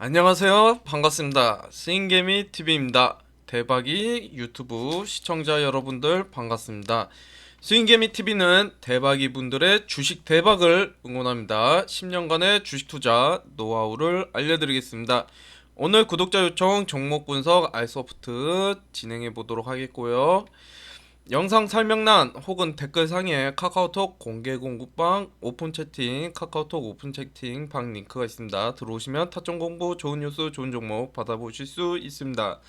안녕하세요. 반갑습니다. 스윙개미 TV입니다. 대박이 유튜브 시청자 여러분들 반갑습니다. 스윙개미 TV는 대박이 분들의 주식 대박을 응원합니다. 10년간의 주식 투자 노하우를 알려드리겠습니다. 오늘 구독자 요청 종목 분석 알소프트 진행해 보도록 하겠고요. 영상 설명란 혹은 댓글상에 카카오톡 공개 공부방 오픈 채팅 카카오톡 오픈 채팅 방 링크가 있습니다. 들어오시면 타점 공부 좋은 뉴스 좋은 종목 받아보실 수 있습니다.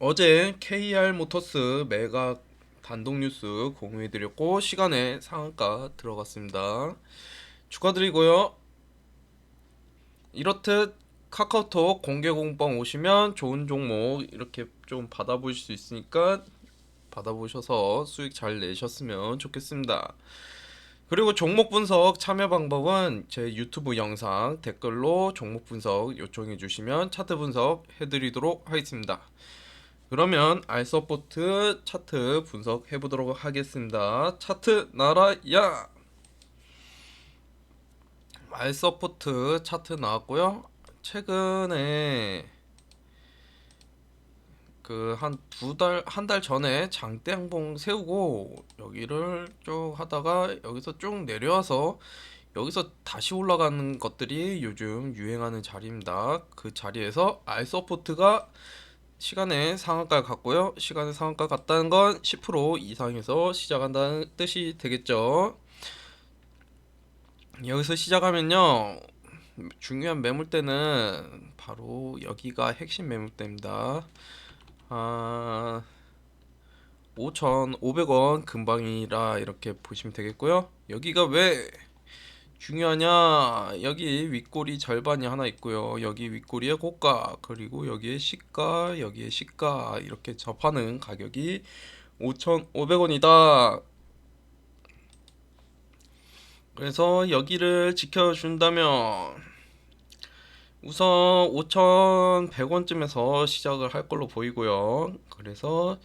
어제 KR 모터스 매각 단독 뉴스 공유해드렸고 시간에 상한가 들어갔습니다. 축하드리고요. 이렇듯 카카오톡 공개 공방 오시면 좋은 종목 이렇게 좀 받아보실 수 있으니까 받아보셔서 수익 잘 내셨으면 좋겠습니다. 그리고 종목 분석 참여 방법은 제 유튜브 영상 댓글로 종목 분석 요청해 주시면 차트 분석 해드리도록 하겠습니다. 그러면 알서포트 차트 분석해 보도록 하겠습니다. 차트 나라야 알서포트 차트 나왔고요. 최근에 그 한 두 달 한 달 전에 장대 양봉 세우고 여기를 쭉 하다가 여기서 쭉 내려와서 여기서 다시 올라가는 것들이 요즘 유행하는 자리입니다. 그 자리에서 알 서포트가 시간의 상한가를 갔고요. 시간의 상한가 갔다는 건 10% 이상에서 시작한다는 뜻이 되겠죠. 여기서 시작하면요. 중요한 매물대는 바로 여기가 핵심 매물대입니다. 아, 5,500원 근방이라 이렇게 보시면 되겠고요. 여기가 왜 중요하냐? 여기 윗꼬리 절반이 하나 있고요. 여기 윗꼬리의 고가, 그리고 여기에 시가, 여기에 시가 이렇게 접하는 가격이 5,500원이다. 그래서 여기를 지켜준다면 우선 5,100원쯤에서 시작을 할 걸로 보이고요. 그래서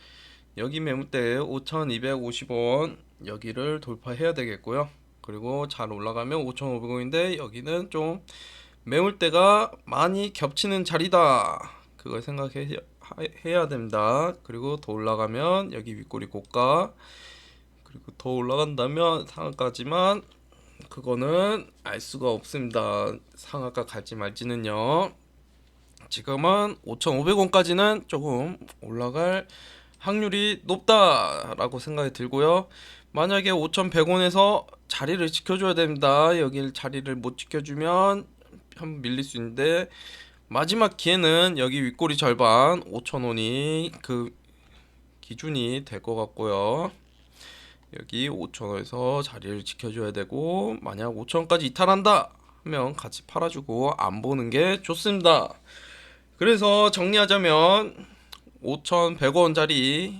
여기 매물대 5,250원 여기를 돌파해야 되겠고요. 그리고 잘 올라가면 5,500원인데 여기는 좀 매물대가 많이 겹치는 자리다. 그걸 생각해 해야 됩니다. 그리고 더 올라가면 여기 윗꼬리 고가 그리고 더 올라간다면 상한가지만 그거는 알 수가 없습니다. 상한가 갈지 말지는요. 지금은 5,500원까지는 조금 올라갈 확률이 높다라고 생각이 들고요. 만약에 5,100원에서 자리를 지켜줘야 됩니다. 여길 자리를 못 지켜주면 한번 밀릴 수 있는데 마지막 기회는 여기 윗꼬리 절반 5,000원이 그 기준이 될 것 같고요. 여기 5,000원에서 자리를 지켜줘야 되고 만약 5,000원까지 이탈한다 하면 같이 팔아주고 안 보는 게 좋습니다. 그래서 정리하자면 5,100원짜리에서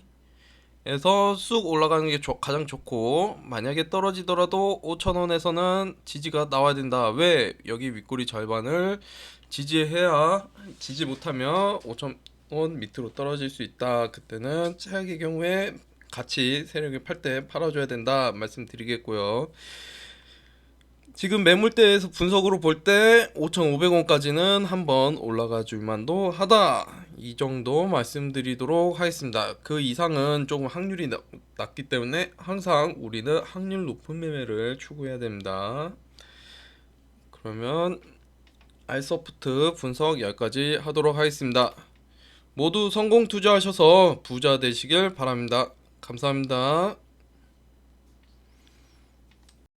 쑥 올라가는 게 좋- 가장 좋고 만약에 떨어지더라도 5,000원에서는 지지가 나와야 된다. 왜 여기 윗꼬리 절반을 지지해야 지지 못하면 5,000원 밑으로 떨어질 수 있다. 그때는 최악의 경우에 같이 세력이 팔 때 팔아줘야 된다 말씀드리겠고요. 지금 매물대에서 분석으로 볼 때 5,500원까지는 한번 올라가 줄 만도 하다. 이 정도 말씀드리도록 하겠습니다. 그 이상은 조금 확률이 낮- 낮기 때문에 항상 우리는 확률 높은 매매를 추구해야 됩니다. 그러면 알소프트 분석 여기까지 하도록 하겠습니다. 모두 성공 투자하셔서 부자 되시길 바랍니다. 감사합니다.